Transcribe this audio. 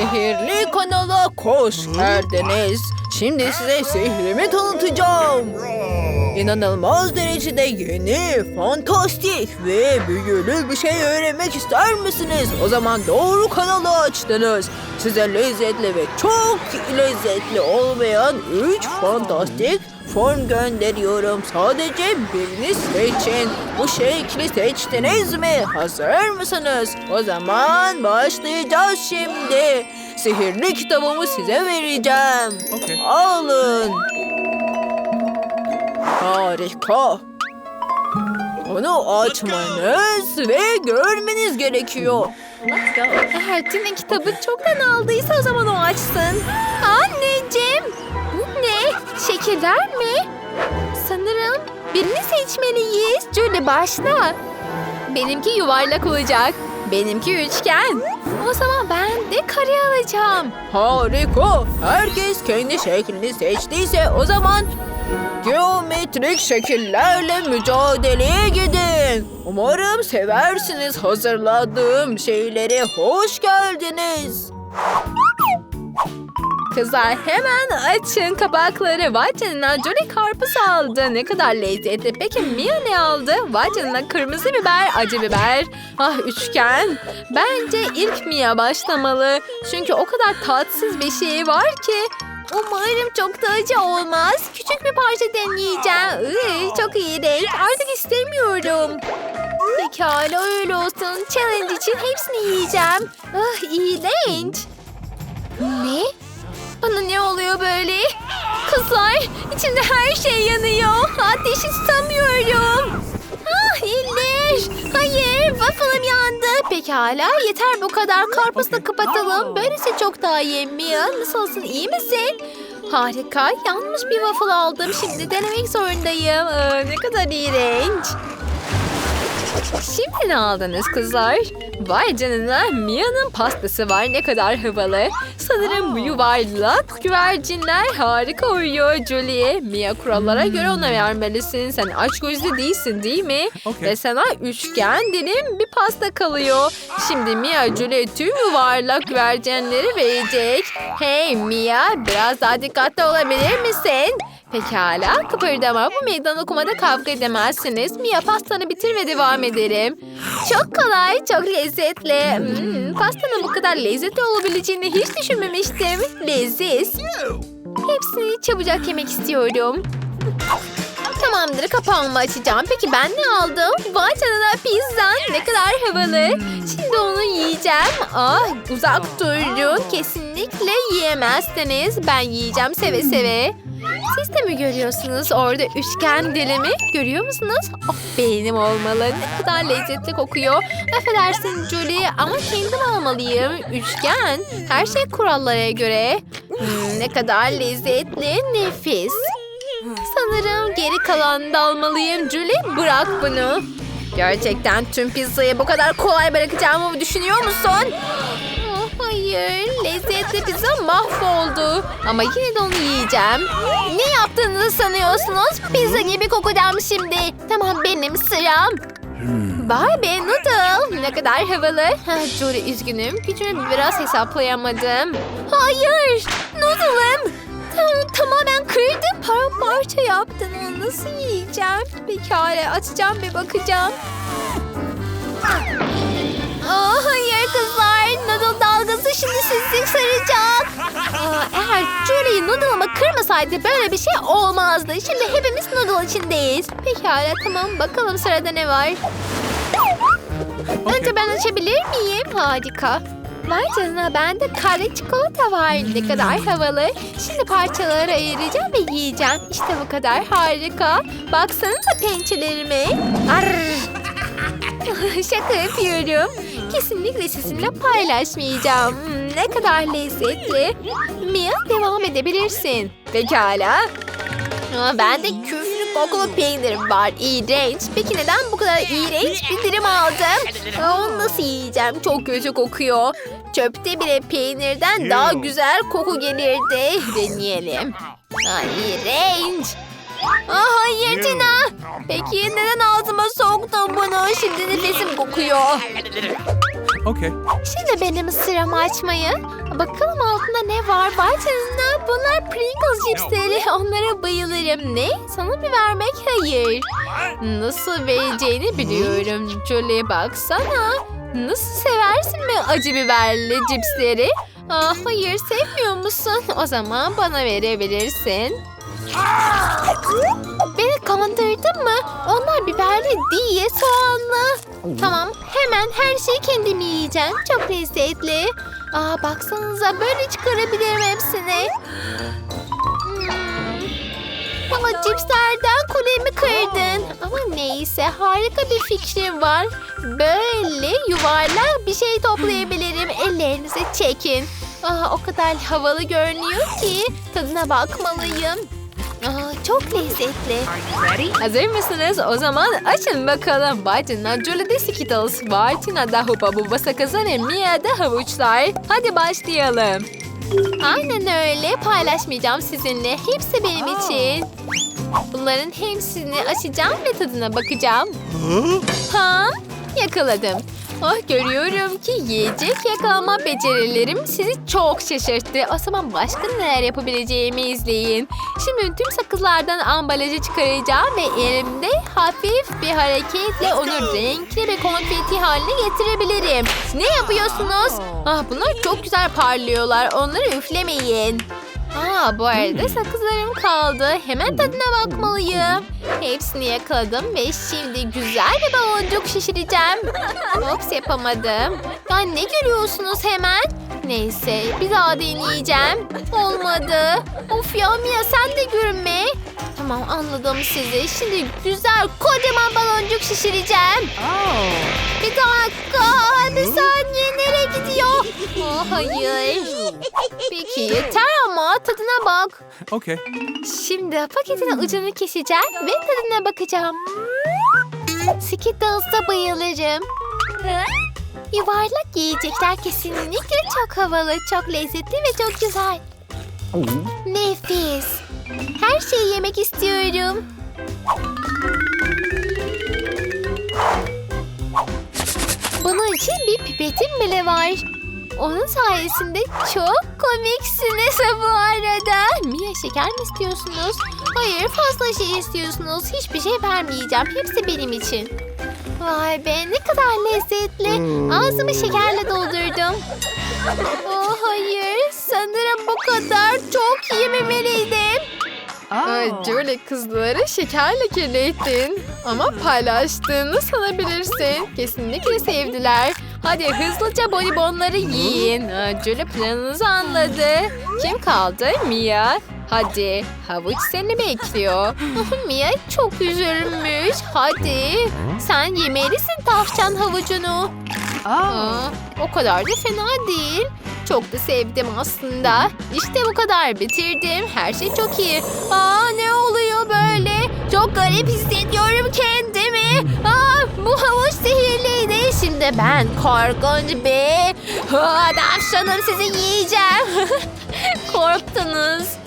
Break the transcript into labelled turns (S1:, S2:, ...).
S1: Sihirli kanala hoş geldiniz. Şimdi size sihrimi tanıtacağım. İnanılmaz derecede yeni, fantastik ve büyülü bir şey öğrenmek ister misiniz? O zaman doğru kanalı açtınız. Size lezzetli ve çok lezzetli olmayan 3 fantastik form gönderiyorum. Sadece birini seçin. Bu şekli seçtiniz mi? Hazır mısınız? O zaman başlayacağız şimdi. Sihirli kitabımı size vereceğim.
S2: Okay.
S1: Alın. Harika. Onu açmanız ve görmeniz gerekiyor.
S3: Eğer Tina kitabı çoktan aldıysa o zaman o açsın. Anneciğim! Bu ne? Şekiller mi? Sanırım birini seçmeliyiz. Julie başla. Benimki yuvarlak olacak. Benimki üçgen. O zaman ben de kare alacağım.
S1: Harika. Herkes kendi şeklini seçtiyse o zaman geometrik şekillerle mücadeleye gidin. Umarım seversiniz hazırladığım şeyleri. Hoş geldiniz.
S3: Kızlar hemen açın kabakları. Vay canına Jolie karpuz aldı. Ne kadar lezzetli. Peki Mia ne aldı? Vay kırmızı biber, acı biber. Ah üçgen. Bence ilk Mia başlamalı. Çünkü o kadar tatsız bir şey var ki. Umarım çok da acı olmaz. Küçük bir parça deneyeceğim. Iy, çok iğrenç. Artık istemiyorum. Pekala öyle olsun. Challenge için hepsini yiyeceğim. Ah iğrenç. Ne? Bana ne oluyor böyle? Kızlar içimde her şey yanıyor. Ateşi tutamıyorum. Ah İllir. Hayır waffle'ım yandı. Pekala yeter bu kadar. Karpuzla kapatalım. Böylesi çok daha yemiyor. Nasılsın iyi misin? Harika. Yanmış bir waffle aldım. Şimdi denemek zorundayım. Aa, ne kadar iğrenç. Şimdi ne aldınız kızlar? Vay canına Mia'nın pastası var ne kadar havalı. Sanırım yuvarlak güvercinler harika uyuyor Julie. Mia kurallara göre ona vermelisin. Sen aç gözlü değilsin değil mi?
S2: Okay.
S3: Ve sana üçgen dilim bir pasta kalıyor. Şimdi Mia Julie tüm yuvarlak güvercinleri verecek. Hey Mia biraz daha dikkatli olabilir misin? Pekala kıpırdama bu meydan okumada kavga edemezsiniz. Mia pastanı bitir ve devam edelim. Çok kolay çok lezzetli. Hmm, pastanın bu kadar lezzetli olabileceğini hiç düşünmemiştim. Leziz. Hepsini çabucak yemek istiyorum. Tamamdır kapağımı açacağım. Peki ben ne aldım? Vay canına pizza. Ne kadar havalı. Şimdi onu yiyeceğim. Ah uzak durun. Kesinlikle yiyemezsiniz. Ben yiyeceğim seve seve. Siz de mi görüyorsunuz orada üçgen dilimi? Görüyor musunuz? Oh benim olmalı. Ne kadar lezzetli kokuyor. Affedersin Julie ama kendim almalıyım. Üçgen. Her şey kurallara göre. Hmm, ne kadar lezzetli. Nefis. Sanırım geri kalanını da almalıyım. Julie bırak bunu. Gerçekten tüm pizzayı bu kadar kolay bırakacağımı düşünüyor musun? Hayır. Lezzetli pizza mahvoldu. Ama yine de onu yiyeceğim. Ne yaptığınızı sanıyorsunuz? Pizza gibi kokacağım şimdi. Tamam benim sıram. Vay be noodle. Ne kadar havalı. Ha, Jory üzgünüm. Gücümü biraz hesaplayamadım. Hayır. Noodle'ım. Tam, tamamen kırdım. Paramparça yaptın. Nasıl yiyeceğim? Pekala açacağım ve bakacağım. Aa, hayır. Noodle şimdi sizi saracak. Eğer Julie'yi noodle'ıma kırmasaydı böyle bir şey olmazdı. Şimdi hepimiz noodle içindeyiz. Pekala tamam bakalım sırada ne var. Önce ben açabilir miyim? Harika. Vay canına bende kare çikolata var. Ne kadar havalı. Şimdi parçalara ayıracağım ve yiyeceğim. İşte bu kadar harika. Baksanıza pençelerime. Arr. Şaka yapıyorum. Kesinlikle sizinle paylaşmayacağım. Hmm, ne kadar lezzetli. Mia devam edebilirsin. Pekala. Aa, bende küflü kokulu peynir var. İğrenç. Peki neden bu kadar iğrenç bir dilim aldım? Aa, Onu nasıl yiyeceğim? Çok kötü kokuyor. Çöpte bile peynirden daha güzel koku gelirdi. Deneyelim. Aa, iğrenç. Aa, hayır Tina. Peki neden ağzıma soktun bunu? Şimdi nefesim kokuyor.
S2: Okay.
S3: Şimdi benim sıramı açmayı. Bakalım altında ne var? Vay canına bunlar Pringles cipsleri. Onlara bayılırım. Ne? Sana mı vermek? Hayır. Nasıl vereceğini biliyorum. Jolie baksana. Nasıl seversin mi acı biberli cipsleri? Aa, hayır sevmiyor musun? O zaman bana verebilirsin. Beni kandırdın mı? Onlar biberli değil, soğanlı. Tamam, hemen her şeyi kendim yiyeceğim. Çok lezzetli. Aa, baksanıza böyle çıkarabilirim hepsini. Hmm. Ama cipslerden kulemi kırdın. Ama neyse harika bir fikrim var. Böyle yuvarlak bir şey toplayabilirim. Ellerinizi çekin. Aa, o kadar havalı görünüyor ki tadına bakmalıyım. Aa, çok lezzetli. Hazır mısınız? O zaman açın bakalım. Bartın'da Jolie'de Skittles, Bartın'da Hubba Bubba sakızları, Mia'da havuçlar. Hadi başlayalım. Aynen öyle. Paylaşmayacağım sizinle. Hepsi benim için. Bunların hepsini açacağım ve tadına bakacağım. Ha? Yakaladım. Ah görüyorum ki yiyecek yakalama becerilerim sizi çok şaşırttı. O zaman başka neler yapabileceğimi izleyin. Şimdi tüm sakızlardan ambalajı çıkaracağım ve elimde hafif bir hareketle onu renkli bir konfeti haline getirebilirim. Ne yapıyorsunuz? Ah bunlar çok güzel parlıyorlar. Onları üflemeyin. Aa, bu arada sakızlarım kaldı. Hemen tadına bakmalıyım. Hepsini yakaladım ve şimdi güzel bir baloncuk şişireceğim. Ops yapamadım. Ya ne görüyorsunuz hemen? Neyse bir daha deneyeceğim. Olmadı. Of ya Mia sen de görünme. Tamam anladım sizi. Şimdi güzel kocaman baloncuk şişireceğim. Bir dakika. Oh, hayır. Peki yeter ama tadına bak.
S2: Okay.
S3: Şimdi paketin ucunu keseceğim ve tadına bakacağım. Skittles'a bayılırım. Yuvarlak yiyecekler kesinlikle çok havalı, çok lezzetli ve çok güzel. Nefis. Her şeyi yemek istiyorum. Bunun için bir pipetim bile var. Onun sayesinde çok komiksiniz bu arada. Mia şeker mi istiyorsunuz? Hayır fazla şey istiyorsunuz. Hiçbir şey vermeyeceğim. Hepsi benim için. Vay be ne kadar lezzetli. Ağzımı şekerle doldurdum. Oh hayır sanırım bu kadar çok yememeliydim. Ay, Julie kızları şekerle kirlettin. Ama paylaştığını sanabilirsin. Kesinlikle sevdiler. Hadi hızlıca bonibonları yiyin. Julie planınızı anladı. Kim kaldı? Mia. Hadi havuç seni bekliyor. Mia çok üzülmüş. Hadi sen yemelisin tavşan havucunu. Aa, o kadar da fena değil. Çok da sevdim aslında. İşte bu kadar bitirdim. Her şey çok iyi. Aa ne oluyor böyle? Çok garip hissediyorum kendimi. Aa bu havuç Şimdi ben korkunç bir tavşanım sizi yiyeceğim. Korktunuz.